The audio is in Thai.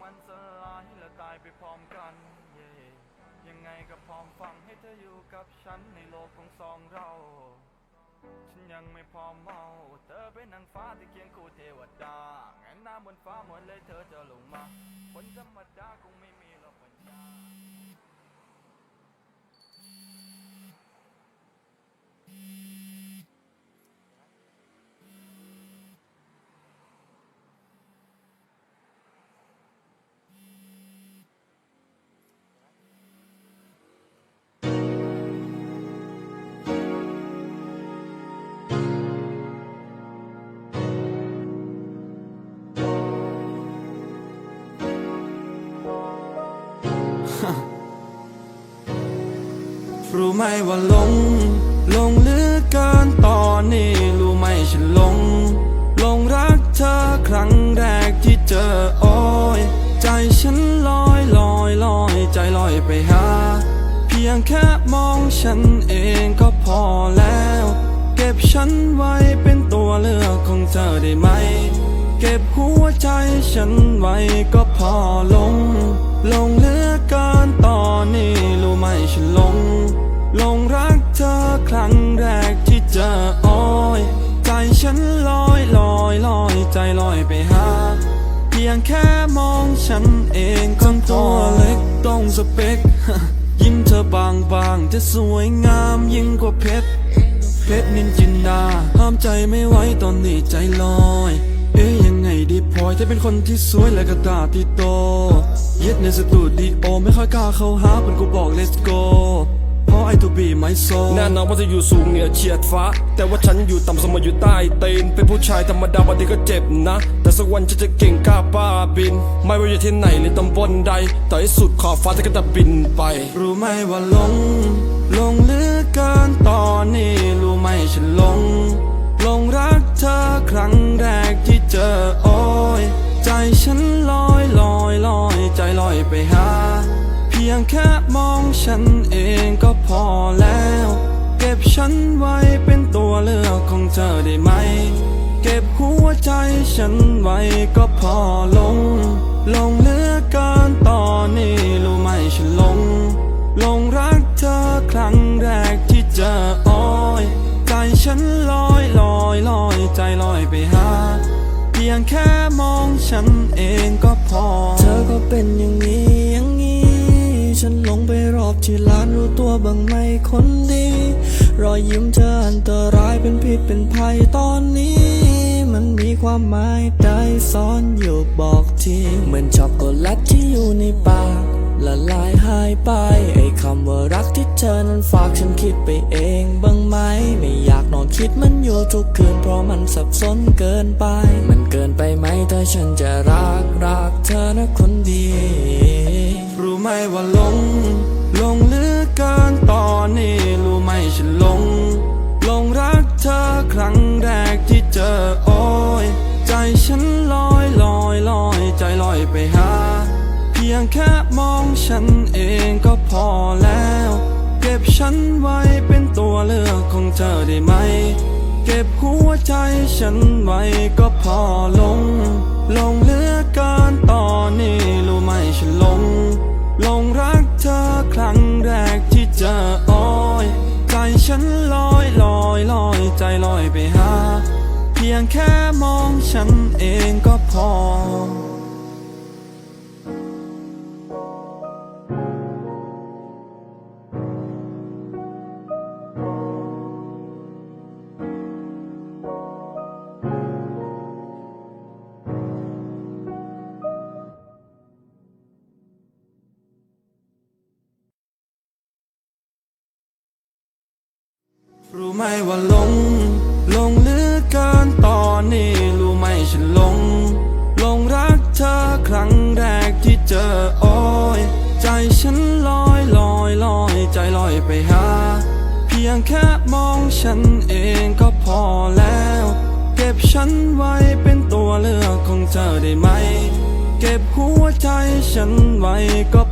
มันสลายและตายไปพร้อมกันเย่ยังไงก็พร้อมฟังให้เธออยู่กับฉันในโลกของสองเรา ฉันยังไม่พร้อมเมา เธอเป็นนางฟ้าที่เคียงคู่เทวดาแงนหน้าบนฟ้าเหมือนเลยเธอจะลงมาคนธรรมดา รู้ไหมว่าหลงหลงหลือเกินตอนนี้ รู้ไหมฉันหลงหลงรักเธอครั้งแรกที่เจอโอ้ยใจฉันลอยลอยลอย ใจลอยไปหา เพียงแค่มองฉันเองก็พอแล้ว เก็บฉันไว้เป็นตัวเลือกของเธอได้ไหม เก็บหัวใจฉันไว้ก็พอลง ลงหลือ เกินตอนนี้รู้ไหมฉันหลงหลงรักเธอครั้งแรกที่เจอโอ้ยใจฉันลอยลอยลอยใจลอยไปหา เพียงแค่มองฉันเองก็ตัวเล็กตรงสเปคยิ้มเธอบางบางจะสวยงามยิ่งกว่าเพชรเพชรนินจินดาห้ามใจไม่ไหวตอนนี้ใจลอย เอ๊ยยังไงดีพลอยเธอเป็นคนที่สวยและก็ตาที่โต ในสตูดิโอไม่ค่อยกล้าเข้าหาเป็นกูบอก let's go เพราะไอทูบีไม่โซแน่นอนว่าจะอยู่สูงเหนือเฉียดฟ้า แต่ว่าฉันอยู่ต่ำเสมออยู่ใต้ตีน เป็นผู้ชายธรรมดาบางทีก็เจ็บนะ แต่สักวันฉันจะเก่งกล้าป้าบิน ไม่ว่าอยู่ที่ไหนหรือตำบลใด ต่อให้สุดขอบฟ้าฉันก็จะบินไป รู้ไหมว่าหลงหลงเหลือเกินตอนนี้รู้ไหมฉันหลงหลงรักเธอครั้งแรกที่เจอโอ้ยใจฉันลอยลอยลอยใจลอย ไปหา เพียงแค่มองฉันเองก็พอแล้ว เก็บฉันไว้เป็นตัวเลือกของเธอได้ไหม เก็บหัวใจฉันไว้ก็พอลง ลงเลือเกินตอนนี้รู้ไหมฉันลง ลงรักเธอครั้งแรกที่เจออ้ยใจฉันลอยลอยลอยใจลอยไปหา พียงแค่มองฉันเองก็พอ เธอก็เป็นอย่างนี้อย่างนี้ ฉันหลงไปรอบที่ร้านรู้ตัวบ้างไหมคนดี รอยยิ้มเธออันตรายเป็นพิษเป็นภัยตอนนี้ มันมีความหมายใดซ่อนอยู่บอกทีเหมือนช็อกโกแลตที่อยู่ในปากละลายหายไป ไอ้คำว่ารักที่เธอนั้นฝากฉันคิดไปเองบ้างไหมไม่อย คิดมันอยู่ทุกคืนเพราะมันสับสนเกินไป มันเกินไปไหมถ้าฉันจะรักรักเธอนะคนดี รู้ไหมว่าหลงหลงเหลือเกินตอนนี้รู้ไหมฉันหลงหลงรักเธอครั้งแรกที่เจอโอ้ยใจฉันลอยลอยลอยใจลอยไปหา เพียงแค่มองฉันเองก็พอแล้ว เก็บฉันไว้ ตัวเลือกของเธอได้ไหม เก็บหัวใจฉันไว้ก็พอลง ลงเหลือเกินตอนนี้รู้ไหมฉันลง ลงรักเธอครั้งแรกที่เจอโอ้ยใจฉันลอยลอยลอยใจลอยไปหา เพียงแค่มองฉันเองก็พอ รู้ไหมว่าลง ลงหลือเกินตอนนี้รู้ไหมฉันลง ลงรักเธอครั้งแรกที่เจอโอ้ยใจฉันลอยลอยลอยใจลอยไปหา เพียงแค่มองฉันเองก็พอแล้ว เก็บฉันไว้เป็นตัวเลือกของเธอได้ไหม เก็บหัวใจฉันไว้ก็